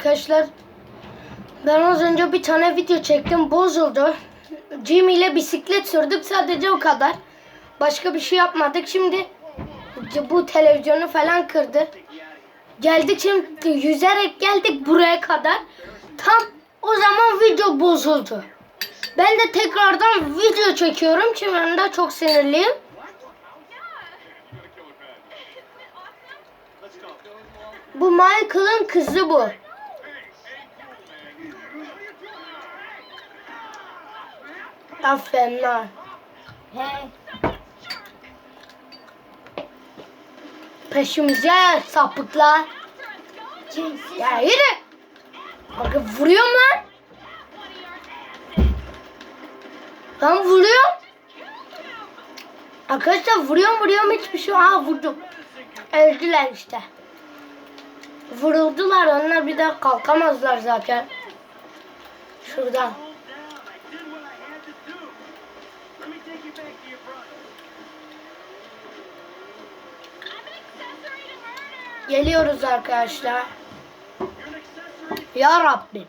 Arkadaşlar ben az önce bir tane video çektim bozuldu. Jimmy ile bisiklet sürdük sadece o kadar. Başka bir şey yapmadık. Şimdi bu televizyonu falan kırdı. Geldik şimdi yüzerek geldik buraya kadar. Tam o zaman video bozuldu. Ben de tekrardan video çekiyorum. Şimdi ben de çok sinirliyim. Bu Michael'ın kızı bu. Aferin. He. Peşimize sapıklar. Ya yürü. Bakın vuruyorum lan. Ben vuruyorum. Arkadaşlar vuruyorum vuruyorum hiçbir şey. Ha vurdum. Öldüler işte. Vuruldular onlar bir daha kalkamazlar zaten. Şuradan. Geliyoruz arkadaşlar. Ya Rabbim.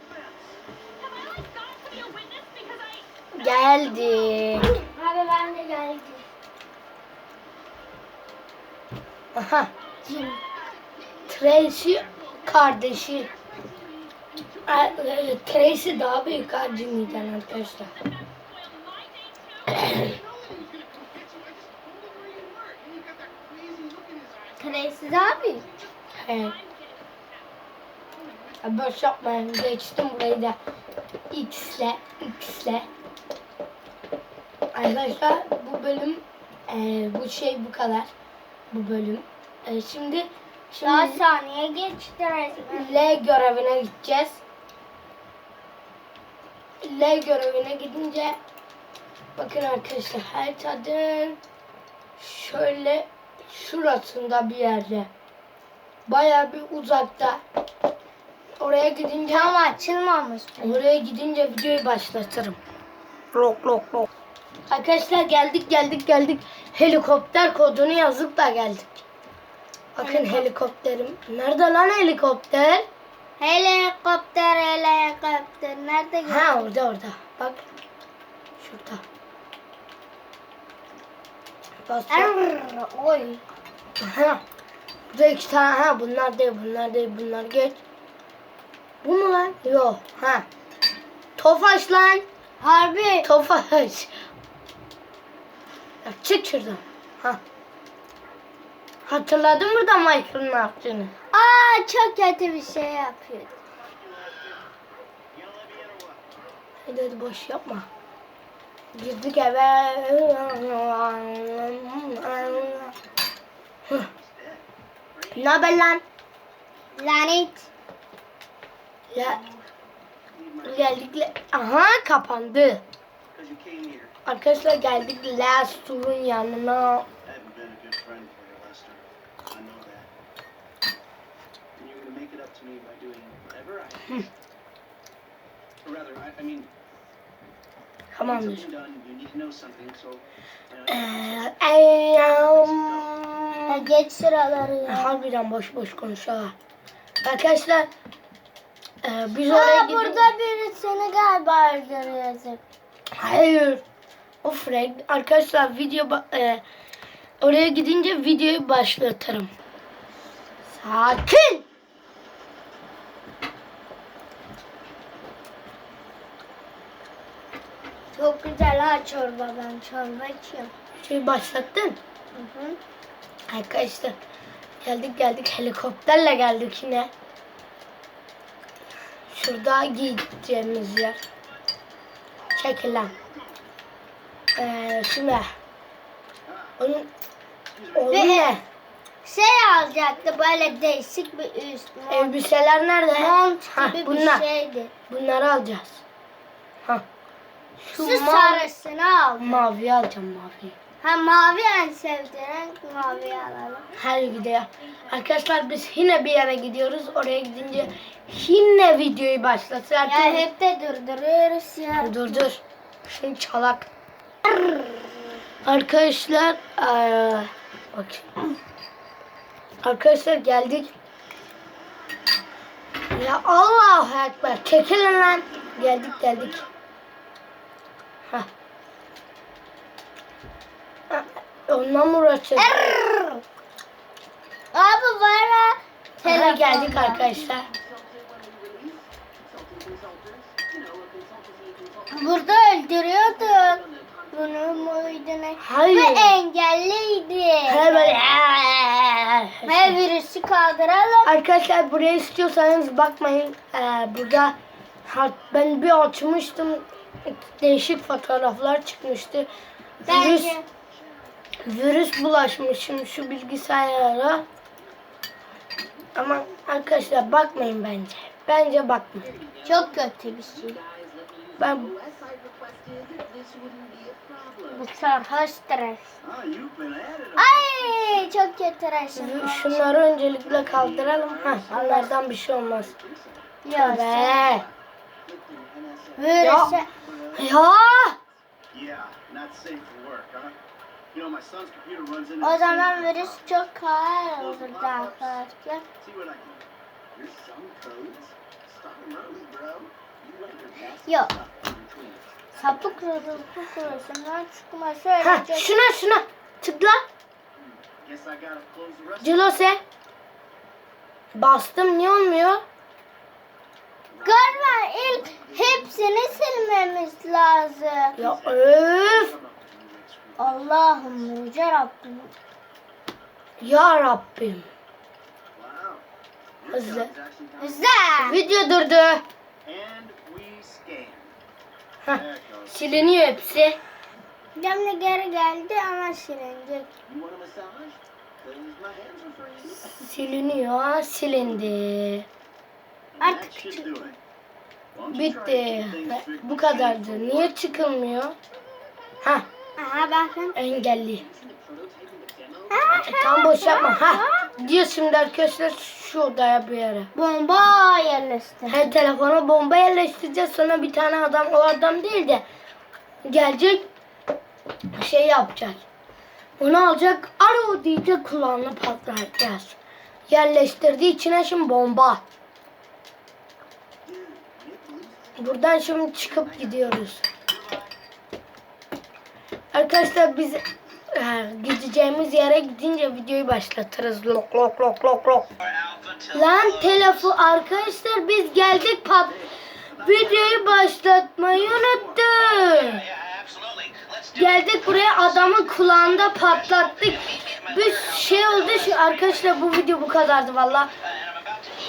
Geldik. Abi ben de geldim. Aha. Cin. Tracy kardeşi. E, Tracy daha büyük Jimmy'den arkadaşlar. Kresiz abi. Evet. Boş yapmayın. Geçtim burayı da X'le X'le. Arkadaşlar bu bölüm e, bu şey bu kadar. Bu bölüm. E, şimdi Daha şimdi saniye geçti resmen. L görevine gideceğiz. L görevine gidince bakın arkadaşlar haritanın şöyle şurasında bir yerde. Baya bir uzakta. Oraya gidince Tam açılmamış. oraya gidince videoyu başlatırım. Lok lok lok. Arkadaşlar geldik geldik geldik. Helikopter kodunu yazıp da geldik. Bakın helikopterim. Nerede lan helikopter? Helikopter helikopter. Nerede gördün? Ha orada orada. Bak. Şurada. Bas. Arr, Oy. Ha. Burada iki tane. Ha bunlar değil bunlar değil bunlar geç. Bu mu lan? Yok. Ha. Tofaş lan. Harbi. Tofaş. Ya çık şuradan. Ha. Hatırladın mı da Michael'ın ne yaptığını? Aa çok kötü bir şey yapıyor. Hadi hadi boş yapma. Girdik eve. Ne haber lan? Lanet. Ya geldik. Aha kapandı. Arkadaşlar geldik Last Tour'un yanına. Tamamdır. Ee, ay, Ya geç sıraları ya. Harbiden boş boş konuşuyorlar. Arkadaşlar e, biz oraya Aa gidin- burada biri seni galiba öldürüyordu. Hayır. O Frank. Arkadaşlar video e, oraya gidince videoyu başlatırım. Sakin. Çok güzel ha çorba ben çorba içiyorum. Şey başlattın. Arkadaşlar geldik geldik helikopterle geldik yine. Şurada gideceğimiz yer. Çekil lan. Ee, şimdi onun Ve- ne? Şey alacaktı böyle değişik bir üst mont, Elbiseler nerede? mont Ha, gibi bunlar. bir şeydi. Bunları alacağız. Ha. Şu Şu sarısını al. mavi alacağım mavi. Ha mavi en sevdiğin renk mavi alalım. Her gidiyor. Arkadaşlar biz yine bir yere gidiyoruz. Oraya gidince yine videoyu başlatır. Ya hep de durduruyoruz ya. Dur dur. Şimdi çalak. Arkadaşlar eee bak. Arkadaşlar geldik. Ya Allah Ekber. Çekilin lan. Geldik geldik. Hah. Ha, Ondan mı uğraşacağız? Abi var ha. Aha, geldik arkadaşlar. Burada öldürüyorduk. Bunu muydun? Hayır. Ve engelliydi. He böyle. Ve virüsü kaldıralım. Arkadaşlar buraya istiyorsanız bakmayın. Ee, burada ha- ben bir açmıştım. Değişik fotoğraflar çıkmıştı. Virüs, Bence. Virüs bulaşmışım şu bilgisayara. Ama arkadaşlar bakmayın bence. Bence bakmayın. Çok kötü bir şey. Ben Bu sarhoş it. Ay çok kötü resim. şunları öncelikle kaldıralım. Heh, bunlardan bir şey olmaz. Ya Be. Virüsü. Ya. Yeah, O the zaman virüs çok kolay olurdu arkadaşlar. Yok. Sapık ruhu kurusundan çıkması Ha, öyle. şuna şuna tıkla. Rest. Cilose. Bastım niye olmuyor? Galiba ilk hepsini silmemiz lazım. Ya öf. Allah'ım yüce Rabbim. Ya Rabbim. Hızlı. Güzel. Video durdu. Heh, siliniyor hepsi. Demle geri geldi ama silinecek. Siliniyor, silindi. Artık Bitti. Bu kadardı. Niye çıkılmıyor? Ha, Aha bakın. engelli. Tam boş yapma. Ha, diyor şimdi arkadaşlar şu odaya bir yere. Bomba yerleşti. Her telefona bomba yerleştireceğiz. Sonra bir tane adam o adam değil de gelecek şey yapacak. Onu alacak alo diyecek kulağına patlatacağız. Yerleştirdi içine şimdi bomba. Buradan şimdi çıkıp gidiyoruz. Arkadaşlar biz e, gideceğimiz yere gidince videoyu başlatırız. Lok lok lok lok lok. Lan telefon arkadaşlar biz geldik pat videoyu başlatmayı unuttuk. Geldik buraya adamın kulağında patlattık. Bir şey oldu şu arkadaşlar bu video bu kadardı valla.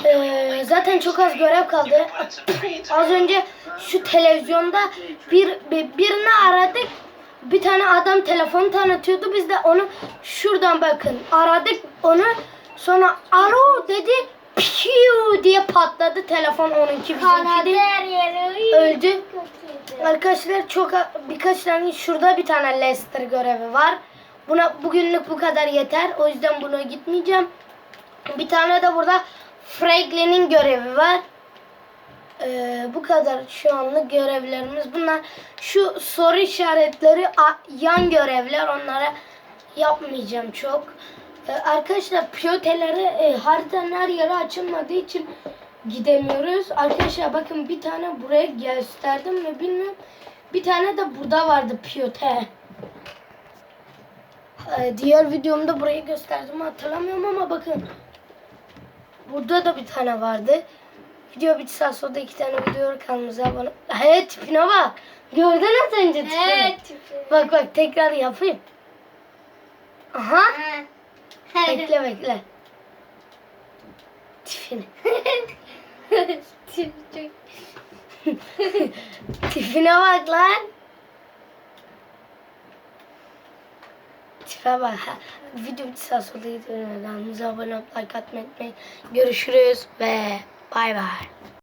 Ee, zaten çok az görev kaldı. Az önce şu televizyonda bir, bir birini aradık. Bir tane adam telefonu tanıtıyordu. Biz de onu şuradan bakın aradık onu. Sonra alo dedi. Piu diye patladı telefon onunki bizimki değil. Öldü. Arkadaşlar çok birkaç tane şurada bir tane Lester görevi var. Buna bugünlük bu kadar yeter. O yüzden buna gitmeyeceğim. Bir tane de burada Franklin'in görevi var. Ee, bu kadar şu anlık görevlerimiz. Bunlar şu soru işaretleri yan görevler. Onlara yapmayacağım çok. Ee, arkadaşlar piyoteleri e, haritanın her yeri açılmadığı için gidemiyoruz. Arkadaşlar bakın bir tane buraya gösterdim mi bilmiyorum. Bir tane de burada vardı piyote. Ee, diğer videomda burayı gösterdim hatırlamıyorum ama bakın. Burada da bir tane vardı. Video bitse sonra iki tane video kanalımıza abone. He tipine bak. Gördün az önce tipini? Evet. Bak bak tekrar yapayım. Aha. Ha. Bekle bekle. Tipini. Tip çok- Tipine bak lan. Tipe bak. Video bitse sonra kanalımıza abone olup like atmayı unutmayın. Görüşürüz ve 拜拜。